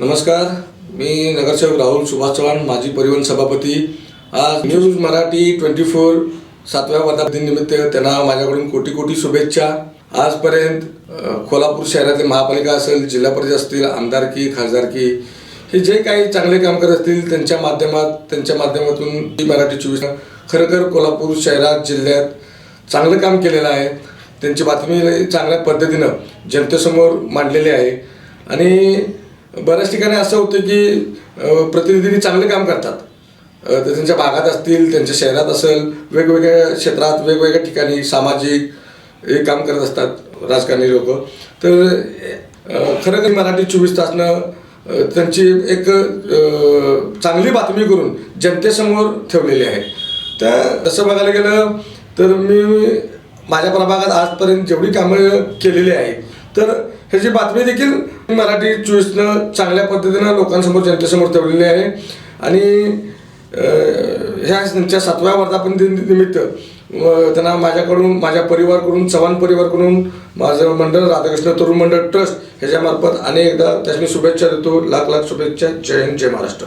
नमस्कार मी नगरसेवक राहुल सुभाष चव्हाण माजी परिवहन सभापती. आज न्यूज मराठी ट्वेंटी फोर सातव्या वर्धापतीनिमित्त त्यांना माझ्याकडून कोटी कोटी शुभेच्छा. आजपर्यंत कोल्हापूर शहरातील महापालिका असेल जिल्हा परिषद असतील आमदारकी खासदारकी हे जे काही चांगले काम करत असतील त्यांच्या माध्यमात त्यांच्या माध्यमातून मराठी चोवीस खरंखर कोल्हापूर शहरात जिल्ह्यात चांगलं काम केलेलं आहे. त्यांची बातमी चांगल्या पद्धतीनं जनतेसमोर मांडलेली आहे. आणि बऱ्याच ठिकाणी असं होतं की प्रतिनिधींनी चांगले काम करतात. ते त्यांच्या भागात असतील त्यांच्या शहरात असेल वेगवेगळ्या क्षेत्रात वेगवेगळ्या ठिकाणी सामाजिक हे काम करत असतात राजकारणी लोक. तर खरं तर मराठी चोवीस तासनं त्यांची एक चांगली बातमी करून जनतेसमोर ठेवलेली आहे. तर तसं बघायला गेलं तर मी माझ्या प्रभागात आजपर्यंत जेवढी कामं केलेली आहे तर ह्याची बातमी देखील मराठी चोवीसनं चांगल्या पद्धतीनं लोकांसमोर जनतेसमोर ठेवलेली आहे. आणि ह्या त्यांच्या सातव्या वर्धापन निमित्त त्यांना माझ्याकडून माझ्या परिवारकडून चव्हाण परिवारकडून माझं मंडळ राधाकृष्ण तरुण मंडळ ट्रस्ट ह्याच्यामार्फत अनेकदा त्याची शुभेच्छा देतो. लाख लाख शुभेच्छा. जय हिंद जय महाराष्ट्र.